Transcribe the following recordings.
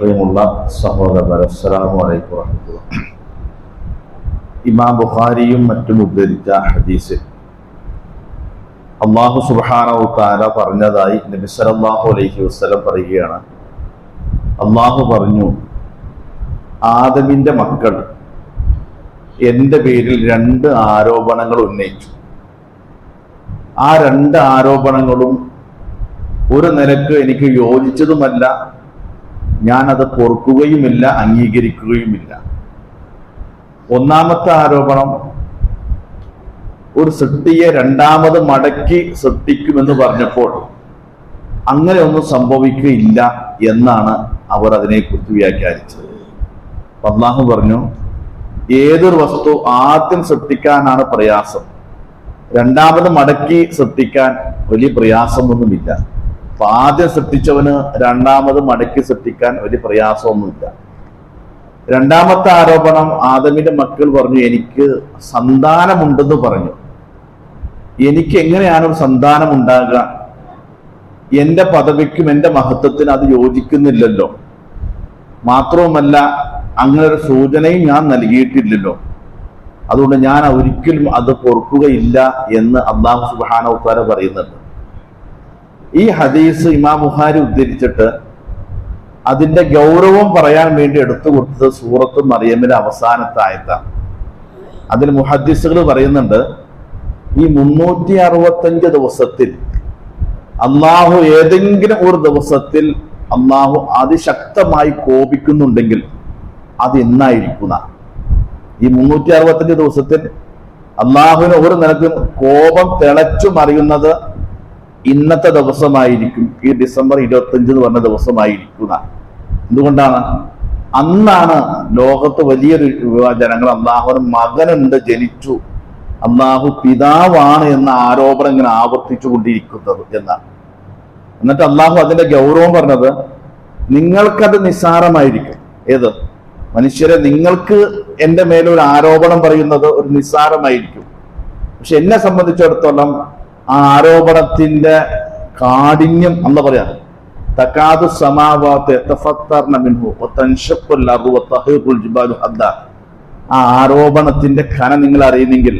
പ്രിയമുള്ള സഹോദരൻ അസ്സലാമു അലൈക്കും വറഹ്മത്തുള്ളാഹി ഇമാം ബുഖാരിയും മറ്റും ഉദ്ധരിച്ച ഹദീസ്. അള്ളാഹു സുബ്ഹാനഹു തആല പറഞ്ഞതായി നബി സല്ലല്ലാഹു അലൈഹി വസല്ലം പറയുകയാണ്. അള്ളാഹു പറഞ്ഞു ആദമിന്റെ മക്കൾ എന്റെ പേരിൽ രണ്ട് ആരോപണങ്ങൾ ഉന്നയിച്ചു. ആ രണ്ട് ആരോപണങ്ങളും ഒരു നിലയ്ക്ക് എനിക്ക് യോജിച്ചതുമല്ല ഞാനത് പൊറുക്കുകയുമില്ല അംഗീകരിക്കുകയുമില്ല. ഒന്നാമത്തെ ആരോപണം ഒരു സൃഷ്ടിയെ രണ്ടാമത് മടക്കി സൃഷ്ടിക്കുമെന്ന് പറഞ്ഞപ്പോൾ അങ്ങനെ ഒന്നും സംഭവിക്കുകയില്ല എന്നാണ് അവർ അതിനെക്കുറിച്ച് വ്യാഖ്യാനിച്ചത്. അള്ളാഹു പറഞ്ഞു ഏതൊരു വസ്തു ആദ്യം സൃഷ്ടിക്കാനാണ് പ്രയാസം. രണ്ടാമത് മടക്കി സൃഷ്ടിക്കാൻ വലിയ പ്രയാസമൊന്നുമില്ല. അപ്പൊ ആദ്യം സൃഷ്ടിച്ചവന് രണ്ടാമത് മടക്കി സൃഷ്ടിക്കാൻ ഒരു പ്രയാസമൊന്നുമില്ല. രണ്ടാമത്തെ ആരോപണം ആദമിന്റെ മക്കൾ പറഞ്ഞു എനിക്ക് സന്താനമുണ്ടെന്ന് പറഞ്ഞു. എനിക്ക് എങ്ങനെയാണ് ഒരു സന്താനം ഉണ്ടാകുക എന്റെ പദവിക്കും എന്റെ മഹത്വത്തിനും അത് യോജിക്കുന്നില്ലല്ലോ. മാത്രവുമല്ല അങ്ങനെ ഒരു സൂചനയും ഞാൻ നൽകിയിട്ടില്ലല്ലോ. അതുകൊണ്ട് ഞാൻ ഒരിക്കലും അത് പൊറുക്കുകയില്ല എന്ന് അള്ളാഹു സുബാന ഉത്താര പറയുന്നുണ്ട്. ഈ ഹദീസ് ഇമാം ബുഹാരി ഉദ്ധരിച്ചിട്ട് അതിന്റെ ഗൗരവം പറയാൻ വേണ്ടി എടുത്തു കൊടുത്തത് സൂറത്ത് മറിയമ്മിന്റെ അവസാനത്തെ ആയത്താണ്. അതിൽ മുഹദ്ദിസുകൾ പറയുന്നുണ്ട് ഈ മുന്നൂറ്റി അറുപത്തഞ്ച് ദിവസത്തിൽ അള്ളാഹു ഏതെങ്കിലും ഒരു ദിവസത്തിൽ അള്ളാഹു അതിശക്തമായി കോപിക്കുന്നുണ്ടെങ്കിൽ അത് എന്നായിരിക്കുന്ന? ഈ മുന്നൂറ്റി അറുപത്തഞ്ച് ദിവസത്തിൽ അള്ളാഹുവിന് ഒരു നിലക്കും കോപം തിളച്ചു മറിയുന്നത് ഇന്നത്തെ ദിവസമായിരിക്കും ഈ ഡിസംബർ ഇരുപത്തഞ്ച് എന്ന് പറഞ്ഞ ദിവസമായിരിക്കുന്ന. എന്തുകൊണ്ടാണ്? അന്നാണ് ലോകത്ത് വലിയൊരു ജനങ്ങൾ അള്ളാഹുവിന് മകനുണ്ട് ജനിച്ചു. അള്ളാഹു പിതാവാണ് എന്ന ആരോപണം ഇങ്ങനെ ആവർത്തിച്ചു കൊണ്ടിരിക്കുന്നത് എന്നാണ്. എന്നിട്ട് അള്ളാഹു അതിന്റെ ഗൗരവം പറഞ്ഞത് നിങ്ങൾക്കത് നിസ്സാരമായിരിക്കും. ഏത്? മനുഷ്യരെ നിങ്ങൾക്ക് എന്റെ മേലെ ഒരു ആരോപണം പറയുന്നത് ഒരു നിസ്സാരമായിരിക്കും. പക്ഷെ എന്നെ സംബന്ധിച്ചിടത്തോളം ആ ആരോപണത്തിന്റെ കാഠിന്യം എന്ന് പറയാം. തക്കാതു സമാവാത്ത് ആ ആരോപണത്തിന്റെ ഖന നിങ്ങൾ അറിയുന്നെങ്കിൽ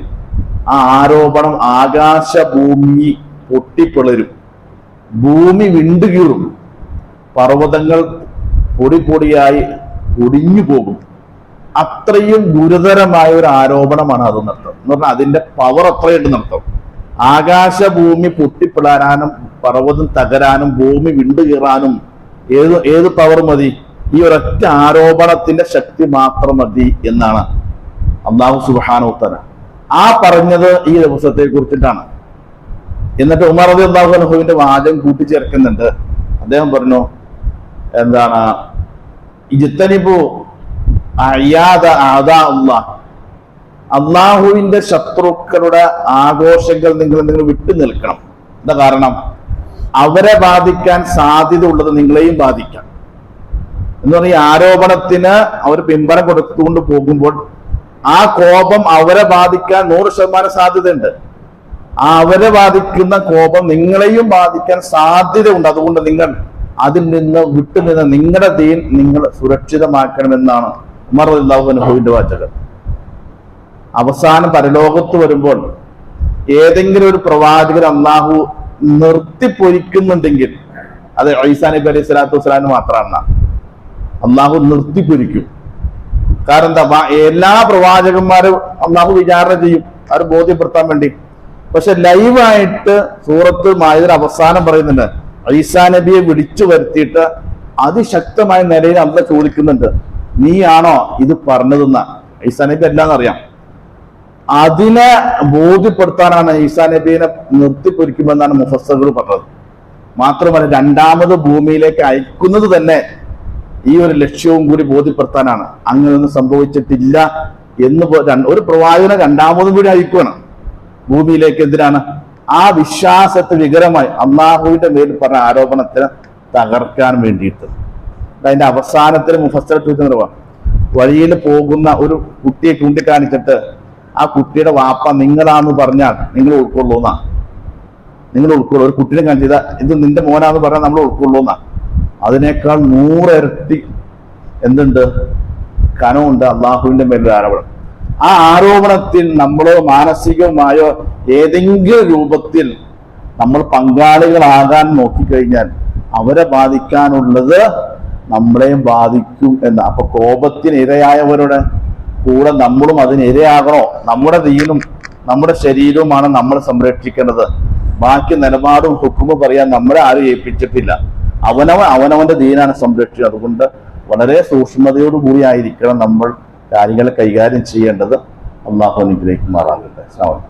ആ ആരോപണം ആകാശ ഭൂമി പൊട്ടിപ്പിളരും. ഭൂമി വിണ്ടുകീറും പർവതങ്ങൾ പൊടി പൊടിയായി ഒടിഞ്ഞു പോകും. അത്രയും ഗുരുതരമായ ഒരു ആരോപണമാണ് അത് നൃത്തം എന്ന് പറഞ്ഞാൽ അതിന്റെ പവർ അത്രയുണ്ട് നൃത്തം ആകാശഭൂമി പൊട്ടിപ്പിടാനും പർവതം തകരാനും ഭൂമി വിണ്ടുകീറാനും ഏത് ഏത് പവർ മതി? ഈ ഒരൊറ്റ ആരോപണത്തിന്റെ ശക്തി മാത്രം മതി എന്നാണ് അള്ളാഹു സുബാനോത്തന ആ പറഞ്ഞത് ഈ ദിവസത്തെ കുറിച്ചിട്ടാണ്. എന്നിട്ട് ഉമർ അബി അള്ളാഹു അനുഭവിന്റെ വാചകം കൂട്ടിച്ചേർക്കുന്നുണ്ട്. അദ്ദേഹം പറഞ്ഞു എന്താണ്? ഇജിത്തനിപ്പു അയ്യാദ ആദാ അള്ളാഹ് അള്ളാഹുവിന്റെ ശത്രുക്കളുടെ ആഘോഷങ്ങൾ നിങ്ങൾ നിങ്ങൾ വിട്ടു നിൽക്കണം. എന്താ കാരണം? അവരെ ബാധിക്കാൻ സാധ്യത ഉള്ളത് നിങ്ങളെയും ബാധിക്കാം. എന്ന് പറഞ്ഞ ആരോപണത്തിന് അവർ പിമ്പരം കൊടുത്തുകൊണ്ട് പോകുമ്പോൾ ആ കോപം അവരെ ബാധിക്കാൻ നൂറ് ശതമാനം സാധ്യതയുണ്ട്. ആ അവരെ ബാധിക്കുന്ന കോപം നിങ്ങളെയും ബാധിക്കാൻ സാധ്യതയുണ്ട്. അതുകൊണ്ട് നിങ്ങൾ അതിൽ നിന്ന് വിട്ടുനിന്ന് നിങ്ങളുടെ ദീൻ നിങ്ങൾ സുരക്ഷിതമാക്കണമെന്നാണ് ഉമർ അനുഭവിന്റെ വാചകം. അവസാനം പരലോകത്ത് വരുമ്പോൾ ഏതെങ്കിലും ഒരു പ്രവാചകൻ അള്ളാഹു നിർത്തിപ്പൊരിക്കുന്നുണ്ടെങ്കിൽ അത് ഐസാ നബി അലൈഹി സ്വലാത്തു വസ്സലാമിന് മാത്രമാണ് അള്ളാഹു നിർത്തിപ്പൊരിക്കും. കാരണം എന്താ? എല്ലാ പ്രവാചകന്മാരും അള്ളാഹു വിചാരണ ചെയ്യും. അവർ ബോധ്യപ്പെടുത്താൻ വേണ്ടി. പക്ഷെ ലൈവായിട്ട് സൂറത്ത് മായതിൽ അവസാനം പറയുന്നുണ്ട് ഐസാ നബിയെ വിളിച്ചു വരുത്തിയിട്ട് അതിശക്തമായ നിലയിൽ അള്ള ചോദിക്കുന്നുണ്ട് നീയാണോ ഇത് പറഞ്ഞതെന്ന? ഐസാ നബി എല്ലാം അറിയാം അതിനെ ബോധ്യപ്പെടുത്താനാണ് ഈസാ നബീനെ നിർത്തിപ്പൊരിക്കുമെന്നാണ് മുഫസ്സറുകൾ പറഞ്ഞത്. മാത്രമല്ല രണ്ടാമത് ഭൂമിയിലേക്ക് അയക്കുന്നത് തന്നെ ഈ ഒരു ലക്ഷ്യവും കൂടി ബോധ്യപ്പെടുത്താനാണ്. അങ്ങനെയൊന്നും സംഭവിച്ചിട്ടില്ല എന്ന് ഒരു പ്രവാചകനെ രണ്ടാമതും കൂടി അയക്കുകയാണ്. ഭൂമിയിലേക്ക് എന്തിനാണ്? ആ വിശ്വാസത്തെ വികരമായി അള്ളാഹുവിന്റെ മേൽ പറഞ്ഞ ആരോപണത്തിന് തകർക്കാൻ വേണ്ടിയിട്ട്. അതിന്റെ അവസാനത്തിൽ മുഫസ്സർ ചോദിക്കുന്ന വഴിയിൽ പോകുന്ന ഒരു കുട്ടിയെ ചൂണ്ടിക്കാണിച്ചിട്ട് ആ കുട്ടിയുടെ വാപ്പ നിങ്ങളാന്ന് പറഞ്ഞാൽ നിങ്ങൾ ഉൾക്കൊള്ളൂന്നാ നിങ്ങൾ ഉൾക്കൊള്ളൂ ഒരു കുട്ടിനെ കാണിച്ചത് ഇത് നിന്റെ മോനാന്ന് പറഞ്ഞാൽ നമ്മൾ ഉൾക്കൊള്ളൂന്നാ അതിനേക്കാൾ നൂറിരട്ടി എന്തുണ്ട്? കനമുണ്ട് അള്ളാഹുവിന്റെ മേലൊരു ആരോപണം. ആ ആരോപണത്തിൽ നമ്മളോ മാനസികമായോ ഏതെങ്കിലും രൂപത്തിൽ നമ്മൾ പങ്കാളികളാകാൻ നോക്കിക്കഴിഞ്ഞാൽ അവരെ ബാധിക്കാനുള്ളത് നമ്മളെയും ബാധിക്കും എന്ന്. അപ്പൊ കോപത്തിന് ഇരയായവരുടെ കൂടെ നമ്മളും അതിനിരയാകണോ? നമ്മുടെ ദീനും നമ്മുടെ ശരീരവുമാണ് നമ്മൾ സംരക്ഷിക്കേണ്ടത്. ബാക്കി നിലപാടും ഹുക്കുമ് പറയാൻ നമ്മളെ ആരും ഏൽപ്പിച്ചിട്ടില്ല. അവനവൻ അവനവന്റെ ദീനാണ് സംരക്ഷിക്കുക. അതുകൊണ്ട് വളരെ സൂക്ഷ്മതയോടുകൂടി ആയിരിക്കണം നമ്മൾ കാര്യങ്ങൾ കൈകാര്യം ചെയ്യേണ്ടത്. അള്ളാഹു അനുഗ്രഹിക്കുമാറാകട്ടെ. അലൈക്കും.